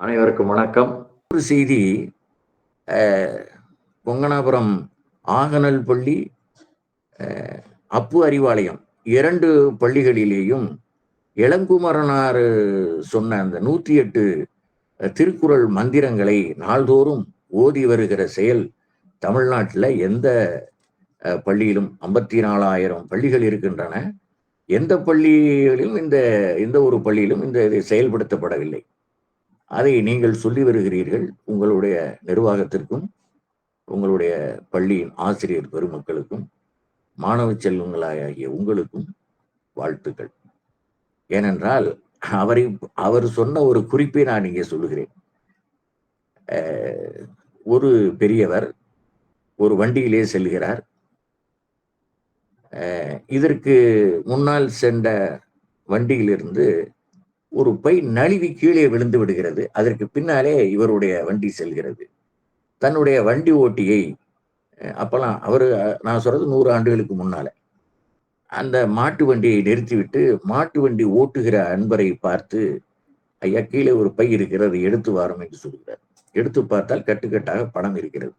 அனைவருக்கும் வணக்கம். ஒரு செய்தி அஹ், கொங்கனாபுரம் ஆகனல் பள்ளி அஹ், அப்பு அறிவாலயம் இரண்டு பள்ளிகளிலேயும் இளங்குமரனார் சொன்ன அந்த நூத்தி எட்டு திருக்குறள் மந்திரங்களை நாள்தோறும் ஓதி வருகிற செயல் தமிழ்நாட்டில் எந்த பள்ளியிலும் ஐம்பத்தி நாலாயிரம் பள்ளிகள் இருக்கின்றன. எந்த பள்ளிகளிலும் இந்த எந்த ஒரு பள்ளியிலும் இந்த இது செயல்படுத்தப்படவில்லை. அதை நீங்கள் சொல்லி வருகிறீர்கள் உங்களுடைய நிர்வாகத்திற்கும் உங்களுடைய பள்ளியின் ஆசிரியர் பெருமக்களுக்கும் மாணவ செல்வங்களாகிய உங்களுக்கும் வாழ்த்துக்கள். ஏனென்றால் அவரை அவர் சொன்ன ஒரு குறிப்பை நான் இங்கே சொல்லுகிறேன். ஒரு பெரியவர் ஒரு வண்டியிலே செல்கிறார். இதற்கு முன்னால் சென்ற வண்டியிலிருந்து ஒரு பை நழுவி கீழே விழுந்து விடுகிறது. அதற்கு பின்னாலே இவருடைய வண்டி செல்கிறது. தன்னுடைய வண்டி ஓட்டியை அப்பெல்லாம் அவர் நான் சொல்றது நூறு ஆண்டுகளுக்கு முன்னால. அந்த மாட்டு வண்டியை நிறுத்திவிட்டு மாட்டு வண்டி ஓட்டுகிற அன்பரை பார்த்து ஐயா கீழே ஒரு பை இருக்கிறது எடுத்து வாரும் என்று சொல்கிறார். எடுத்து பார்த்தால் கட்டுக்கட்டாக பணம் இருக்கிறது.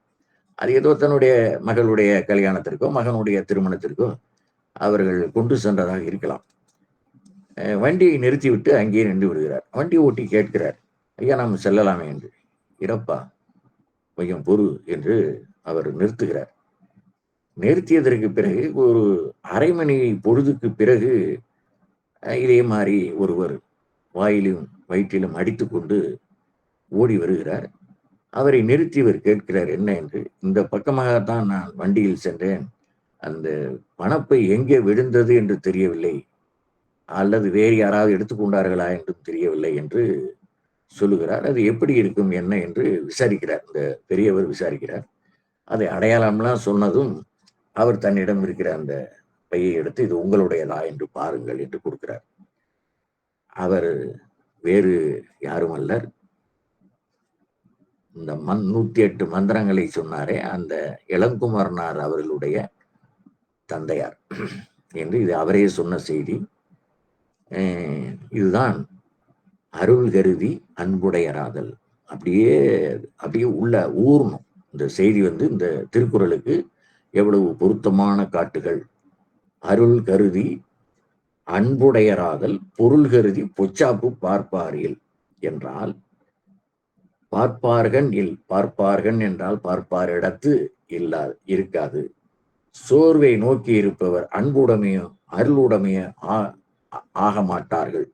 அது ஏதோ தன்னுடைய மகளுடைய கல்யாணத்திற்கோ மகனுடைய திருமணத்திற்கோ அவர்கள் கொண்டு சென்றதாக இருக்கலாம். வண்டியை நிறுத்திவிட்டு அங்கேயே நின்று விடுகிறார். வண்டி ஓட்டி கேட்கிறார் ஐயா நாம் செல்லலாமே என்று. இறப்பா கொஞ்சம் பொறு என்று அவர் நிறுத்துகிறார். நிறுத்தியதற்கு பிறகு ஒரு அரை மணி பொழுதுக்கு பிறகு இதே மாதிரி ஒருவர் வாயிலும் வயிற்றிலும் அடித்துக்கொண்டு ஓடி வருகிறார். அவரை நிறுத்தியவர் கேட்கிறார் என்ன? என்று. இந்த பக்கமாகத்தான் நான் வண்டியில் சென்றேன். அந்த பணப்பை எங்கே விழுந்தது என்று தெரியவில்லை. அல்லது வேறு யாராவது எடுத்துக்கொண்டார்களா என்றும் தெரியவில்லை என்று சொல்லுகிறார். அது எப்படி இருக்கும் என்ன என்று விசாரிக்கிறார். இந்த பெரியவர் விசாரிக்கிறார். அதை அடையாளம்லாம் சொன்னதும் அவர் தன்னிடம் இருக்கிற அந்த பையை எடுத்து இது உங்களுடையதா என்று பாருங்கள் என்று கொடுக்கிறார். அவர் வேறு யாரும் அல்லர். இந்த மண் நூத்தி எட்டு மந்திரங்களை சொன்னாரே அந்த இளங்குமரனார் அவர்களுடைய தந்தையார். என்று இது அவரே சொன்ன செய்தி. இதுதான். அருள் கருதி அன்புடையராதல். அப்படியே அப்படியே உள்ள ஊறணும். இந்த செய்தி வந்து இந்த திருக்குறளுக்கு எவ்வளவு பொருத்தமான காட்டுகள். அருள் கருதி அன்புடையராதல் பொருள் கருதி பொச்சாப்பு பார்ப்பாரியல் என்றால் பார்ப்பார்கள் இல் பார்ப்பார்கள் என்றால் பார்ப்பார் இடத்து இல்லா இருக்காது. சோர்வை நோக்கி இருப்பவர் அன்புடமையோ அருளுடமையோ ஆ- ஆக மாட்டார்கள்.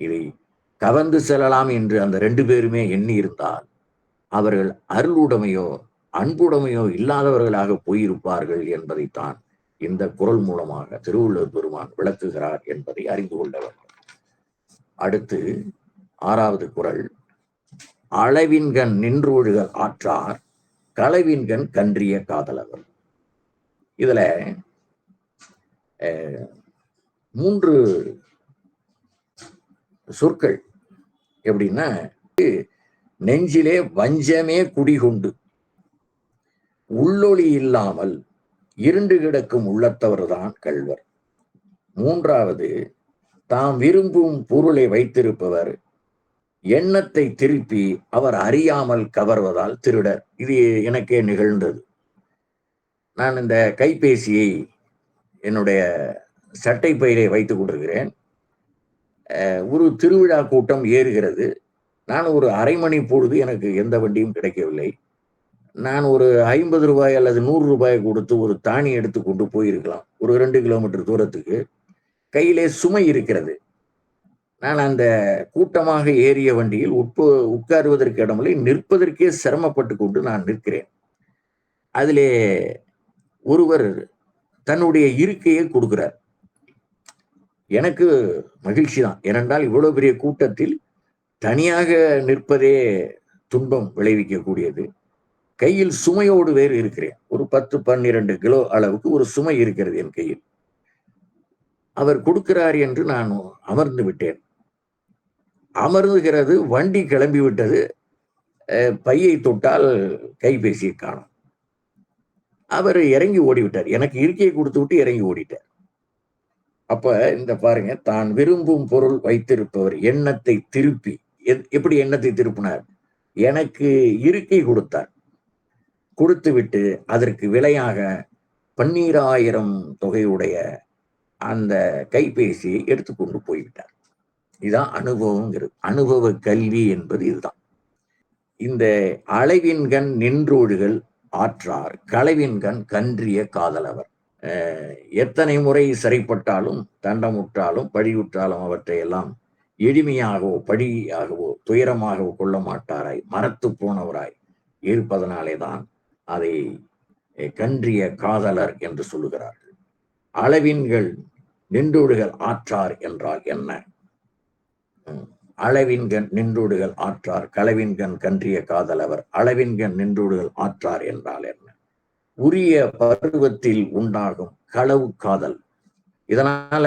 இதை கவர்ந்து செல்லலாம் என்று அந்த ரெண்டு பேருமே எண்ணி இருந்தால் அவர்கள் அருளுடைமையோ அன்புடைமையோ இல்லாதவர்களாக போயிருப்பார்கள் என்பதைத்தான் இந்த குரல் மூலமாக திருவள்ளுவர் பெருமான் விளக்குகிறார் என்பதை அறிந்து கொள்ள வேண்டும். அடுத்து ஆறாவது குரல். அளவின்கண் நின்றுழுக ஆற்றார் களவின்கண் கன்றிய காதலவர். இதுல அஹ், மூன்று சொற்கள் எப்படின்னா நெஞ்சிலே வஞ்சமே குடிகொண்டு உள்ளொளி இல்லாமல் இருண்டு கிடக்கும் உள்ளத்தவர்தான் கள்வர். மூன்றாவது தாம் விரும்பும் பொருளை வைத்திருப்பவர் எண்ணத்தை திருப்பி அவர் அறியாமல் கவர்வதால் திருடர். இது எனக்கே நிகழ்ந்தது. நான் இந்த கைபேசியை என்னுடைய சட்டை பையிலே வைத்துக் கொண்டிருக்கிறேன். ஒரு திருவிழா கூட்டம் ஏறுகிறது. நான் ஒரு அரை மணி பொழுது எனக்கு எந்த வண்டியும் கிடைக்கவில்லை. நான் ஒரு ஐம்பது ரூபாய் அல்லது நூறு ரூபாய் கொடுத்து ஒரு தானி எடுத்து கொண்டு போயிருக்கலாம். ஒரு ரெண்டு கிலோமீட்டர் தூரத்துக்கு. கையிலே சுமை இருக்கிறது. நான் அந்த கூட்டமாக ஏறிய வண்டியில் உட்பு உட்காருவதற்கு இடமில்லை நிற்பதற்கே சிரமப்பட்டு கொண்டு நான் நிற்கிறேன். அதிலே ஒருவர் தன்னுடைய இருக்கையை கொடுக்கிறார். எனக்கு மகிழ்ச்சி தான் ஏனென்றால் இவ்வளவு பெரிய கூட்டத்தில் தனியாக நிற்பதே துன்பம் விளைவிக்கக்கூடியது. கையில் சுமையோடு வேறு இருக்கிறேன். ஒரு பத்து பன்னிரண்டு கிலோ அளவுக்கு ஒரு சுமை இருக்கிறது என் கையில். அவர் கொடுக்கிறார் என்று நான் அமர்ந்து விட்டேன். அமர்ந்துகிறது வண்டி கிளம்பி விட்டது பையை தொட்டால் கைபேசியை காணும். அவர் இறங்கி ஓடிவிட்டார். எனக்கு இருக்கையை கொடுத்து விட்டு இறங்கி ஓடிட்டார். அப்ப இந்த பாருங்க தான் விரும்பும் பொருள் வைத்திருப்பவர் எண்ணத்தை திருப்பி. எப்படி எண்ணத்தை திருப்பினார்? எனக்கு இருக்கை கொடுத்தார். கொடுத்துவிட்டு அதற்கு விலையாக பன்னீராயிரம் தொகையுடைய அந்த கைபேசியை எடுத்துக்கொண்டு போய்விட்டார். இதுதான் அனுபவங்கிறது. அனுபவ கல்வி என்பது இதுதான். இந்த அளவின்கண் நின்றோடுகள் ஆற்றார். களவின்கண் கன்றிய காதலவர். எத்தனை முறை சிறைப்பட்டாலும் தண்டமுற்றாலும் பழியுற்றாலும் அவற்றை எல்லாம் எளிமையாகவோ படியாகவோ துயரமாகவோ கொள்ள மாட்டாராய் மரத்து போனவராய் இருப்பதனாலே தான் அதை கன்றிய காதலர் என்று சொல்லுகிறார்கள். அளவின்கள் நின்றோடுகள் ஆற்றார் என்றால் என்ன? அளவின்கண் நின்றோடுகள் ஆற்றார் களவின்கண் கன்றிய காதலவர் அளவின்கண் நின்றோடுகள் ஆற்றார் என்றால் என்ன? உரிய பருவத்தில் உண்டாகும் களவு காதல். இதனால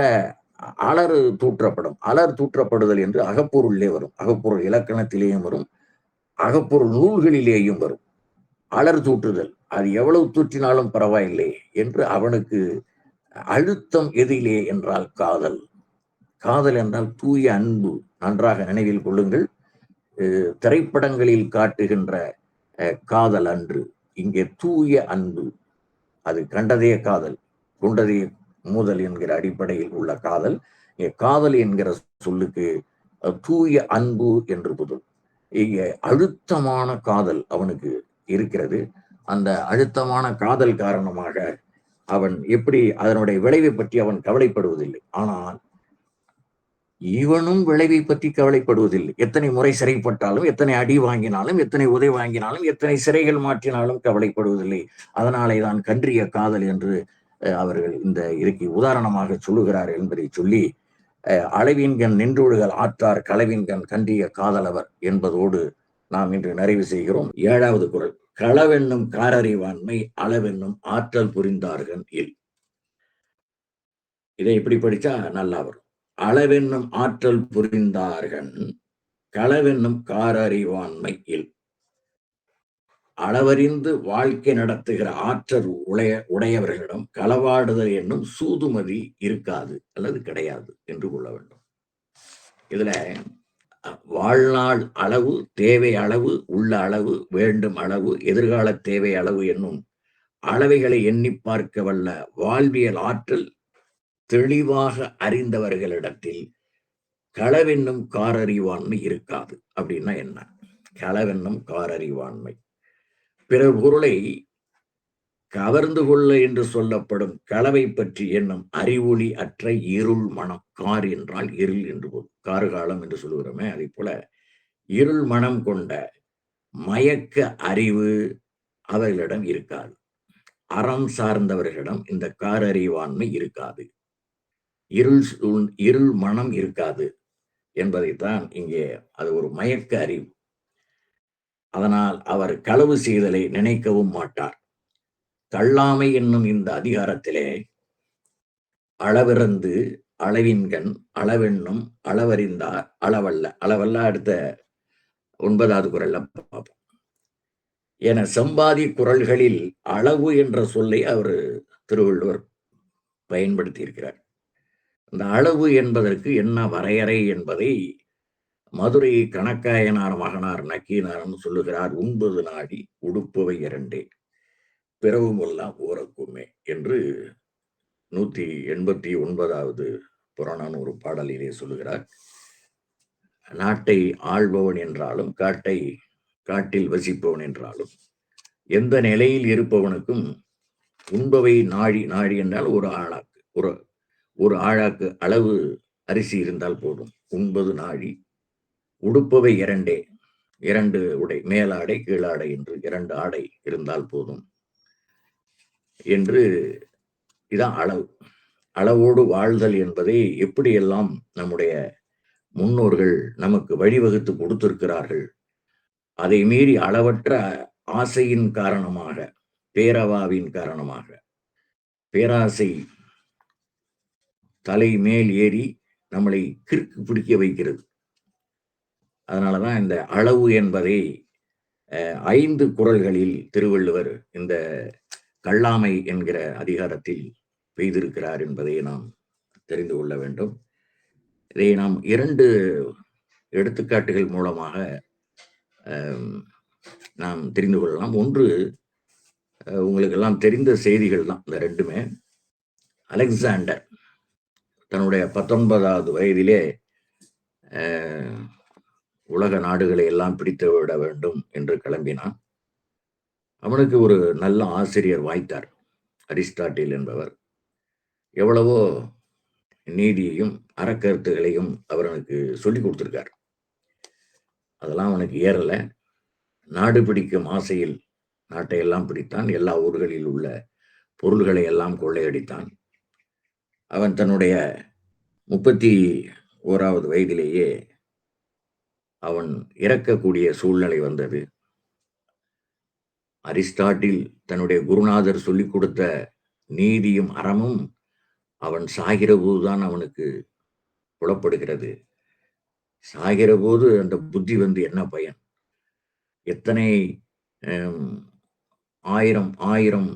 அலறு தூற்றப்படும். அலர் தூற்றப்படுதல் என்று அகப்பொருளிலே வரும். அகப்பொருள் இலக்கணத்திலேயும் வரும். அகப்பொருள் நூல்களிலேயும் வரும். அலர் தூற்றுதல். அது எவ்வளவு தூற்றினாலும் பரவாயில்லை என்று அவனுக்கு அழுத்தம் எதிலே என்றால் காதல். காதல் என்றால் தூய அன்பு. நன்றாக நினைவில் கொள்ளுங்கள். திரைப்படங்களில் காட்டுகின்ற காதல் அன்று. இங்கே தூய அன்பு அது கண்டதே காதல் கொண்டதே மூதல் என்கிற அடிப்படையில் உள்ள காதல் காதல் என்கிற சொல்லுக்கு தூய அன்பு என்று பொருள் இங்கே அழுத்தமான காதல் அவனுக்கு இருக்கிறது. அந்த அழுத்தமான காதல் காரணமாக அவன் எப்படி அதனுடைய விளைவை பற்றி அவன் கவலைப்படுவதில்லை. ஆனால் இவனும் விளைவை பற்றி கவலைப்படுவதில்லை. எத்தனை முறை சிறைப்பட்டாலும் எத்தனை அடி வாங்கினாலும் எத்தனை உதவி வாங்கினாலும் எத்தனை சிறைகள் மாற்றினாலும் கவலைப்படுவதில்லை. அதனாலே தான் கன்றிய காதல் என்று அவர்கள் இந்த இருக்கை உதாரணமாக சொல்லுகிறார் என்பதை சொல்லி அளவின்கண் நின்றுழுகள் ஆற்றார் களவின்கண் கன்றிய காதலவர் என்பதோடு நாம் இன்று நிறைவு செய்கிறோம். ஏழாவது குரல். களவென்னும் காரறிவாண்மை அளவென்னும் ஆற்றல் புரிந்தார்கள் இல். இதை இப்படி படிச்சா நல்லா வரும். அளவென்னும் ஆற்றல் புரிந்தார்கள். களவென்னும் காரறிவான்மையில் இல் அளவறிந்து வாழ்க்கை நடத்துகிற ஆற்றல் உடைய உடையவர்களிடம் களவாடுதல் என்னும் சூதுமதி இருக்காது அல்லது கிடையாது என்று கொள்ள வேண்டும். இதுல வாழ்நாள் அளவு தேவை அளவு உள்ள அளவு வேண்டும் அளவு எதிர்கால தேவை அளவு என்னும் அளவைகளை எண்ணி பார்க்க வல்ல வாழ்வியல் ஆற்றல் தெளிவாக அறிந்தவர்களிடத்தில் களவென்னும் காரறிவாண்மை இருக்காது. அப்படின்னா என்ன? களவென்னும் காரறிவாண்மை. பிற பொருளை கவர்ந்து கொள்ள என்று சொல்லப்படும் களவை பற்றி எண்ணம் அறிவொளி அற்ற இருள் மனம் கார் என்றால் இருள் என்று போதும் காலம் என்று சொல்லுகிறோமே அதே போல இருள் மனம் கொண்ட மயக்க அறிவு அவர்களிடம் இருக்காது. அறம் சார்ந்தவர்களிடம் இந்த காரறிவாண்மை இருக்காது. இருள் இருள் மனம் இருக்காது என்பதைத்தான் இங்கே அது ஒரு மயக்க அறிவு. அதனால் அவர் களவு செய்தலை நினைக்கவும் மாட்டார். தள்ளாமை என்னும் இந்த அதிகாரத்திலே அளவிறந்து அளவின்கண் அளவெண்ணும் அளவறிந்தார் அளவல்ல அளவல்ல அடுத்த ஒன்பதாவது குரல்ல பார்ப்போம். என சம்பாதி குரல்களில் அளவு என்ற சொல்லை அவர் திருவள்ளுவர் பயன்படுத்தி இருக்கிறார் இந்த அளவு என்பதற்கு என்ன வரையறை என்பதை மதுரை கணக்காயனார் மகனார் நக்கீனார்னு சொல்லுகிறார் உண்பது நாடி உடுப்பவை இரண்டே பிறவுமெல்லாம் ஓரக்குமே என்று நூத்தி எண்பத்தி ஒன்பதாவது புறநானூறு பாடலிலே சொல்லுகிறார். நாட்டை ஆள்பவன் என்றாலும் காட்டை காட்டில் வசிப்பவன் என்றாலும் எந்த நிலையில் இருப்பவனுக்கும் உண்பவை நாடி நாடி என்றால் ஒரு ஆளாக்கு ஒரு ஒரு ஆழாக்கு அளவு அரிசி இருந்தால் போதும். ஒன்பது நாழி. உடுப்பவை இரண்டே. இரண்டு உடை. மேலாடை கீழாடை என்று இரண்டு ஆடை இருந்தால் போதும். என்று இதான் அளவு. அளவோடு வாழ்தல் என்பதை எப்படியெல்லாம் நம்முடைய முன்னோர்கள் நமக்கு வழிவகுத்து கொடுத்திருக்கிறார்கள் அதை மீறி அளவற்ற ஆசையின் காரணமாக பேரவாவின் காரணமாக பேராசை தலை மேல் ஏறி நம்மளை கிறுக்கு பிடிக்க வைக்கிறது. அதனாலதான் இந்த அளவு என்பதை ஐந்து குரல்களில் திருவள்ளுவர் இந்த கல்லாமை என்கிற அதிகாரத்தில் பெய்திருக்கிறார் என்பதை நாம் தெரிந்து கொள்ள வேண்டும். இதை நாம் இரண்டு எடுத்துக்காட்டுகள் மூலமாக நாம் தெரிந்து கொள்ளலாம். ஒன்று உங்களுக்கெல்லாம் தெரிந்த செய்திகள் தான் இந்த ரெண்டுமே. அலெக்சாண்டர். தன்னுடைய பத்தொன்பதாவது வயதிலே உலக நாடுகளை எல்லாம் பிடித்து விட வேண்டும் என்று கிளம்பினான். அவனுக்கு ஒரு நல்ல ஆசிரியர் வாய்த்தார் அரிஸ்டாட்டில் என்பவர். எவ்வளவோ நீதியையும் அறக்கருத்துகளையும் அவர் எனக்கு சொல்லி கொடுத்துருக்கார். அதெல்லாம் அவனுக்கு ஏறல. நாடு பிடிக்கும் ஆசையில் நாட்டை எல்லாம் பிடித்தான். எல்லா ஊர்களில் உள்ள பொருள்களை எல்லாம் கொள்ளையடித்தான். அவன் தன்னுடைய முப்பத்தி ஓராவது வயதிலேயே அவன் இறக்கக்கூடிய சூழ்நிலை வந்தது. அரிஸ்டாட்டில் தன்னுடைய குருநாதர் சொல்லிக் கொடுத்த நீதியும் அறமும் அவன் சாகிற போதுதான் அவனுக்கு புலப்படுகிறது. சாகிற போது அந்த புத்தி வந்து என்ன பயன்? எத்தனை ஆயிரம் ஆயிரம்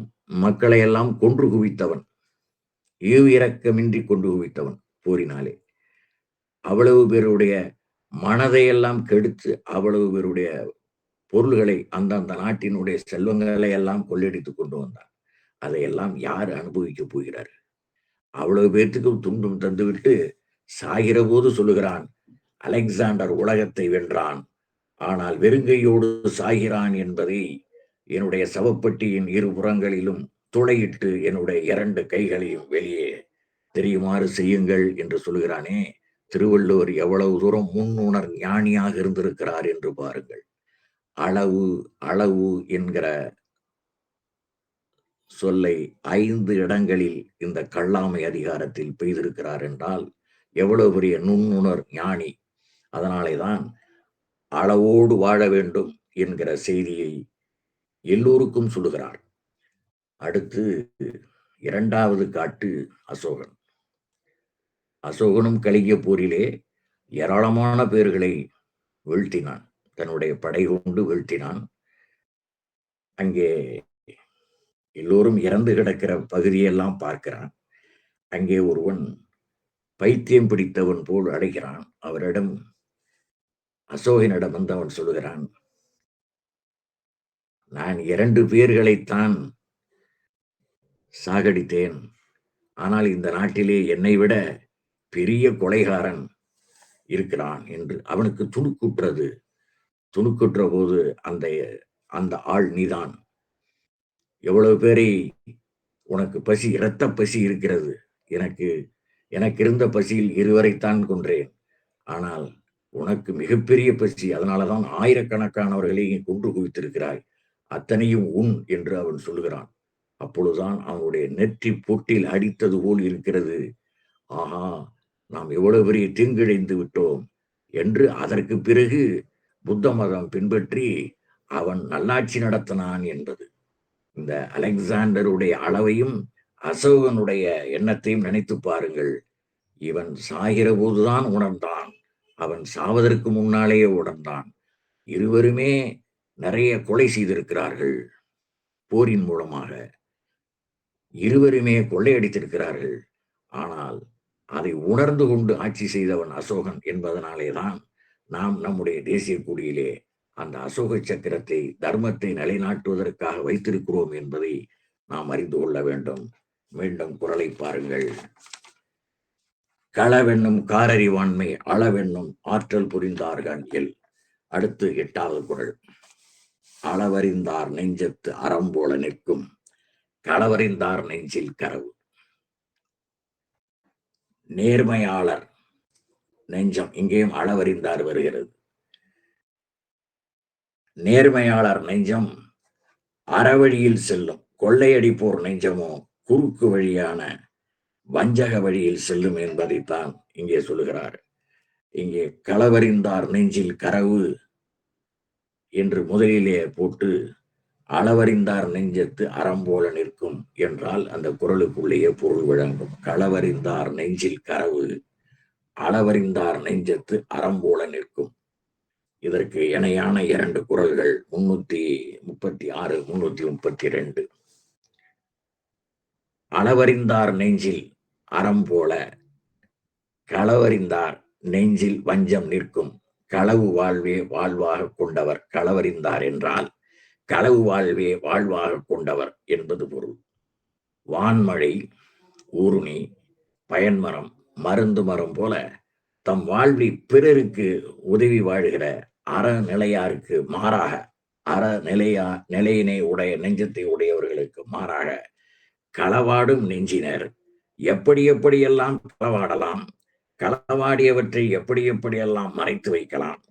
மக்களை எல்லாம் கொன்று குவித்தவன். ஈவு இரக்கமின்றி கொண்டு குவித்தவன் போரினாலே. அவ்வளவு பேருடைய மனதையெல்லாம் கெடுத்து அவ்வளவு பேருடைய பொருள்களை அந்தந்த நாட்டினுடைய செல்வங்களை எல்லாம் கொள்ளையடித்து கொண்டு வந்தான். அதையெல்லாம் யார் அனுபவிக்க போகிறார்? அவ்வளவு பேர்த்துக்கும் துன்பம் தந்துவிட்டு சாகிற போது சொல்லுகிறான் அலெக்சாண்டர் உலகத்தை வென்றான். ஆனால் வெறுங்கையோடு சாகிறான் என்பதை என்னுடைய சவப்பெட்டியின் இரு புறங்களிலும் துளையிட்டு என்னுடைய இரண்டு கைகளையும் வெளியே தெரியுமாறு செய்யுங்கள் என்று சொல்கிறானே திருவள்ளுவர் எவ்வளவு தூரம் முன்னுணர் ஞானியாக இருந்திருக்கிறார் என்று பாருங்கள். அளவு அளவு என்கிற சொல்லை ஐந்து இடங்களில் இந்த கள்ளாமை அதிகாரத்தில் பெய்திருக்கிறார் என்றால் எவ்வளவு பெரிய நுண்ணுணர் ஞானி. அதனாலே தான் அளவோடு வாழ வேண்டும் என்கிற செய்தியை எல்லோருக்கும் சொல்லுகிறார். அடுத்து இரண்டாவது காட்டு அசோகன். அசோகனும் கலிங்க போரிலே ஏராளமான பேர்களை வீழ்த்தினான். தன்னுடைய படை கொண்டு வீழ்த்தினான். அங்கே எல்லோரும் இறந்து கிடக்கிற பகுதியெல்லாம் பார்க்கிறான். அங்கே ஒருவன் பைத்தியம் பிடித்தவன் போல் அடைகிறான் அவரிடம் அசோகனிடம் வந்து அவன் சொல்லுகிறான் நான் இரண்டு பேர்களைத்தான் சாகடித்தேன். ஆனால் இந்த நாட்டிலே என்னை விட பெரிய கொலைகாரன் இருக்கிறான் என்று அவனுக்கு துணுக்குற்றது. துணுக்குற்ற போது அந்த அந்த ஆள் நீதான். எவ்வளவு பேரை உனக்கு பசி இரத்த பசி இருக்கிறது. எனக்கு எனக்கு இருந்த பசியில் இருவரைத்தான் கொன்றேன். ஆனால் உனக்கு மிகப்பெரிய பசி அதனாலதான் ஆயிரக்கணக்கானவர்களை குன்று கொன்று குவித்திருக்கிறாய். அத்தனையும் உன் என்று அவன் சொல்லுகிறான். அப்பொழுதுதான் அவனுடைய நெற்றி பொட்டில் அடித்தது போல் இருக்கிறது. ஆஹா நாம் எவ்வளவு பெரிய தீங்கிழைந்து விட்டோம். என்று அதற்கு பிறகு புத்த மதம் பின்பற்றி அவன் நல்லாட்சி நடத்தினான் என்பது. இந்த அலெக்சாண்டருடைய அளவையும் அசோகனுடைய எண்ணத்தையும் நினைத்து பாருங்கள். இவன் சாகிற போதுதான் உணர்ந்தான். அவன் சாவதற்கு முன்னாலேயே உணர்ந்தான். இருவருமே நிறைய கொலை செய்திருக்கிறார்கள். போரின் மூலமாக. இருவருமே கொள்ளையடித்திருக்கிறார்கள். ஆனால் அதை உணர்ந்து கொண்டு ஆட்சி செய்தவன் அசோகன் என்பதனாலேதான் நாம் நம்முடைய தேசிய கொடியிலே அந்த அசோக சக்கரத்தை தர்மத்தை நிலைநாட்டுவதற்காக வைத்திருக்கிறோம் என்பதை நாம் அறிந்து கொள்ள வேண்டும். மீண்டும் குரலை பாருங்கள். களவென்னும் காரறிவாண்மை அளவென்னும் ஆற்றல் புரிந்தார்கள் எல் அடுத்து எட்டாவது குரல். அளவறிந்தார் நெஞ்சத்து அறம் போல நிற்கும். களவறிந்தார் நெஞ்சில் கரவு. நேர்மையாளர் நெஞ்சம் இங்கேயும் அளவறிந்தார் வருகிறது. நேர்மையாளர் நெஞ்சம் அறவழியில் செல்லும் கொள்ளையடிப்போர் நெஞ்சமோ குறுக்கு வழியான வஞ்சக வழியில் செல்லும் என்பதைத்தான் இங்கே சொல்லுகிறார். இங்கே களவறிந்தார் நெஞ்சில் கரவு என்று முதலிலே போட்டு அளவறிந்தார் நெஞ்சத்து அறம் போல நிற்கும் என்றால் அந்த குரலுக்குள்ளேயே பொருள் விளங்கும். களவறிந்தார் நெஞ்சில் கரவு அளவறிந்தார் நெஞ்சத்து அறம் போல நிற்கும். இதற்கு இணையான இரண்டு குரல்கள் முன்னூத்தி முப்பத்தி ஆறு முன்னூத்தி முப்பத்தி ரெண்டு. அளவறிந்தார் நெஞ்சில் அறம் போல களவறிந்தார் நெஞ்சில் வஞ்சம் நிற்கும். களவு வாழ்வே வாழ்வாக கொண்டவர் களவறிந்தார் என்றால் களவு வாழ்வே வாழ்வாக கொண்டவர் என்பது பொருள். வான்மழை ஊருணி பயன்மரம் மருந்து மரம் போல தம் வாழ்வி பிறருக்கு உதவி வாழ்கிற அறநிலையாருக்கு மாறாக அறநிலையா நிலையினை உடைய நெஞ்சத்தை உடையவர்களுக்கு மாறாக களவாடும் நெஞ்சினர். எப்படி எப்படியெல்லாம் களவாடலாம் களவாடியவற்றை எப்படி எப்படியெல்லாம் மறைத்து வைக்கலாம்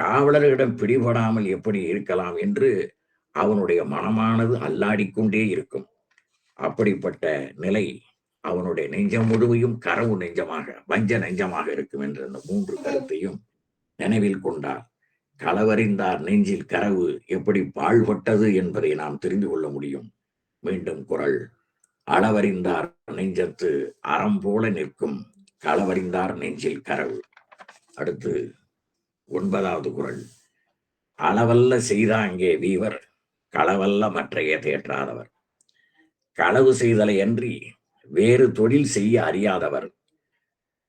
காவலர்களிடம் பிடிபடாமல் எப்படி இருக்கலாம் என்று அவனுடைய மனமானது அல்லாடிக்கொண்டே இருக்கும். அப்படிப்பட்ட நிலை அவனுடைய நெஞ்சம் முழுமையும் கரவு நெஞ்சமாக வஞ்ச நெஞ்சமாக இருக்கும் என்ற அந்த மூன்று கருத்தையும் நினைவில் கொண்டார். களவறிந்தார் நெஞ்சில் கரவு எப்படி பாழ்பட்டது என்பதை நாம் தெரிந்து கொள்ள முடியும். மீண்டும் குரல். அளவறிந்தார் நெஞ்சத்து அறம் போல நிற்கும். களவறிந்தார் நெஞ்சில் கரவு. அடுத்து ஒன்பதாவது குரல். அளவல்ல செய்தாங்கே வீவர் களவல்ல மற்றைய தேற்றாதவர். களவு செய்தலை அன்றி வேறு தொழில் செய்ய அறியாதவர்.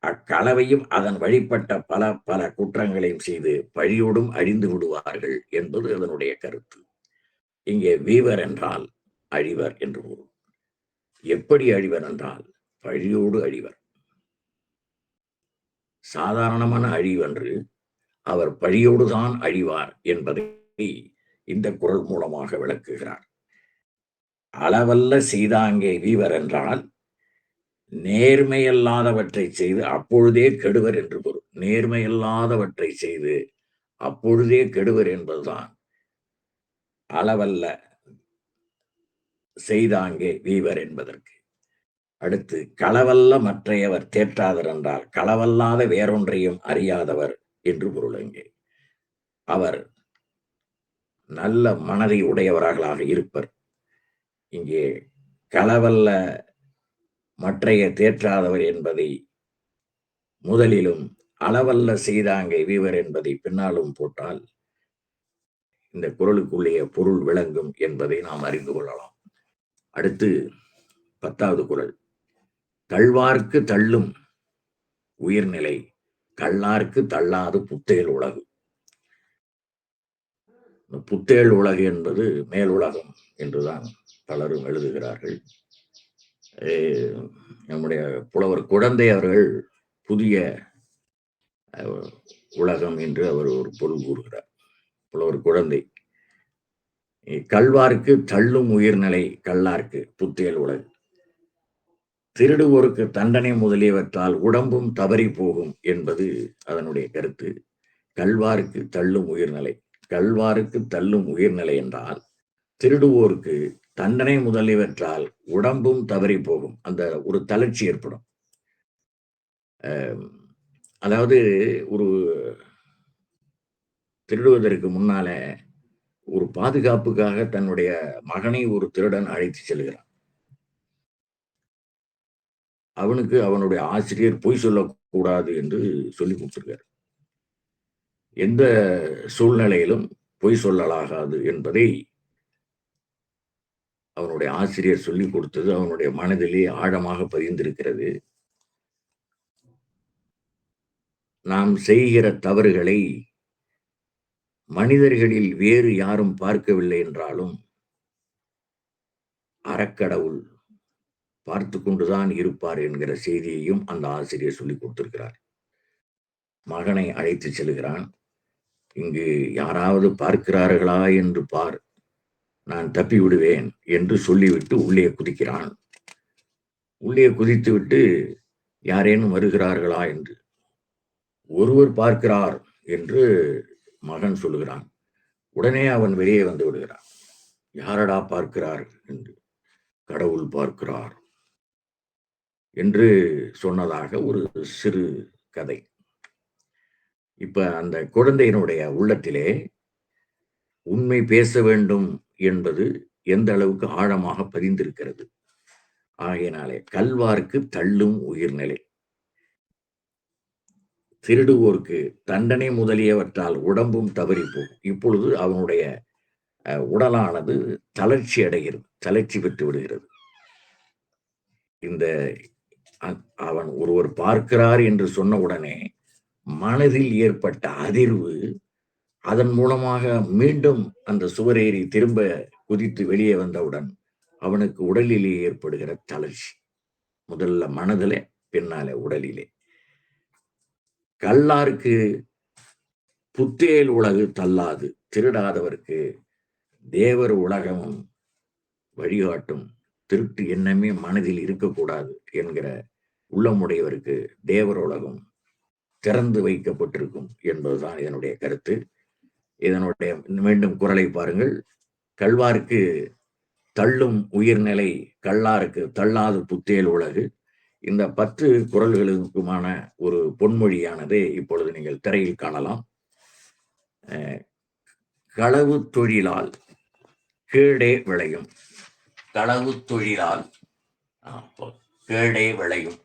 அக்களவையும் அதன் வழிபட்ட பல பல குற்றங்களையும் செய்து பழியோடும் அழிந்து விடுவார்கள் என்பது அதனுடைய கருத்து. இங்கே வீவர் என்றால் அழிவர் என்று பொருள் எப்படி அழிவர் என்றால் பழியோடு அழிவர். சாதாரணமான அழிவன்று அவர் பழியோடுதான் அழிவார் என்பதை இந்த குரல் மூலமாக விளக்குகிறார். அளவல்ல சீதாங்கே வீவர் என்றால் நேர்மையல்லாதவற்றை செய்து அப்பொழுதே கெடுவர் என்று பொருள். நேர்மையல்லாதவற்றை செய்து அப்பொழுதே கெடுவர் என்பதுதான் அளவல்ல செய்தாங்கே வீவர் என்பதற்கு. அடுத்து களவல்ல மற்றையவர் தேற்றாதர் என்றால் களவல்லாத வேறொன்றையும் அறியாதவர் என்று பொருள் அங்கே. அவர் நல்ல மனதை உடையவர்களாக இருப்பர். இங்கே களவல்ல மற்றைய தேற்றாதவர் என்பதை முதலிலும் அளவல்ல செய்தாங்கை வீவர் என்பதை பின்னாலும் போட்டால் இந்த குரலுக்குள்ளேய பொருள் விளங்கும் என்பதை நாம் அறிந்து கொள்ளலாம். அடுத்து பத்தாவது குரல். தள்வார்க்கு தள்ளும் உயிர்நிலை. கல்லார்க்கு தள்ளாது புத்தேல் உலகு. புத்தேல் உலகு என்பது மேல் உலகம் என்றுதான் பலரும் எழுதுகிறார்கள். நம்முடைய புலவர் குழந்தை அவர்கள் புதிய உலகம் என்று அவர் ஒரு பொருள் கூறுகிறார். புலவர் குழந்தை. கல்வார்க்கு தள்ளும் உயிர்நிலை கல்லார்க்கு புத்தியல் உலகு. திருடுவோருக்கு தண்டனை முதலியவற்றால் உடம்பும் தவறி போகும் என்பது அதனுடைய கருத்து. கல்வாருக்கு தள்ளும் உயிர்நிலை. கல்வாருக்கு தள்ளும் உயிர்நிலை என்றால் திருடுவோருக்கு தண்டனை முதலியவற்றால் உடம்பும் தவறி போகும். அந்த ஒரு தளர்ச்சி ஏற்படும். அதாவது ஒரு திருடுவதற்கு முன்னால ஒரு பாதுகாப்புக்காக தன்னுடைய மகனை ஒரு திருடன் அழைத்து செல்கிறான். அவனுக்கு அவனுடைய ஆசிரியர் பொய் சொல்லக்கூடாது என்று சொல்லி கொடுத்துருக்காரு. எந்த சூழ்நிலையிலும் பொய் சொல்லலாகாது என்பதை அவனுடைய ஆசிரியர் சொல்லி கொடுத்தது அவனுடைய மனதிலே ஆழமாக பதிந்திருக்கிறது. நாம் செய்கிற தவறுகளை மனிதர்களில் வேறு யாரும் பார்க்கவில்லை என்றாலும் அறக்கடவுள் பார்த்து கொண்டுதான் இருப்பார் என்கிற செய்தியையும் அந்த ஆசிரியர் சொல்லி கொடுத்திருக்கிறார். மகனை அழைத்து செல்கிறான். இங்கு யாராவது பார்க்கிறார்களா என்று பார். நான் தப்பி விடுவேன் என்று சொல்லிவிட்டு உள்ளே குதிக்கிறான். உள்ளே குதித்துவிட்டு யாரேனும் வருகிறார்களா என்று. ஒருவர் பார்க்கிறார் என்று மகன் சொல்லுகிறான். உடனே அவன் வெளியே வந்து விடுகிறான். யாரடா பார்க்கிறார் என்று. கடவுள் பார்க்கிறார். என்று சொன்னதாக ஒரு சிறு கதை. இப்ப அந்த குழந்தையினுடைய உள்ளத்திலே உண்மை பேச வேண்டும் என்பது எந்த அளவுக்கு ஆழமாக பதிந்திருக்கிறது? ஆகையினாலே கல்வார்க்கு தள்ளும் உயிர்நிலை. திருடுவோருக்கு தண்டனை முதலியவற்றால் உடம்பும் தவறி போகும். இப்பொழுது அவனுடைய உடலானது தளர்ச்சி அடைகிறது தளர்ச்சி பெற்று விடுகிறது. இந்த அவன் ஒருவர் பார்க்கிறார் என்று சொன்ன உடனே மனதில் ஏற்பட்ட அதிர்வு அதன் மூலமாக மீண்டும் அந்த சுவரேறி திரும்ப குதித்து வெளியே வந்தவுடன் அவனுக்கு உடலிலே ஏற்படுகிற தளர்ச்சி. முதல்ல மனதில பின்னாலே உடலிலே. கல்லாருக்கு புத்தேல் உலகு தள்ளாது திருடாதவருக்கு தேவர் உலகமும் வழிகாட்டும் திருட்டு எண்ணமே மனதில் இருக்கக்கூடாது என்கிற உள்ளமுடையவருக்கு தேவரோலகம் திறந்து வைக்கப்பட்டிருக்கும் என்பதுதான் இதனுடைய கருத்து. இதனுடைய மீண்டும் குரலை பாருங்கள். கல்வாருக்கு தள்ளும் உயிர்நிலை கல்லாருக்கு தள்ளாது புத்தேல் உலகு. இந்த பத்து குரல்களுக்குமான ஒரு பொன்மொழியானது இப்பொழுது நீங்கள் திரையில் காணலாம். களவு தொழிலால் கீழே விளையும். களவு தொழிலால் கேடே விளையும்.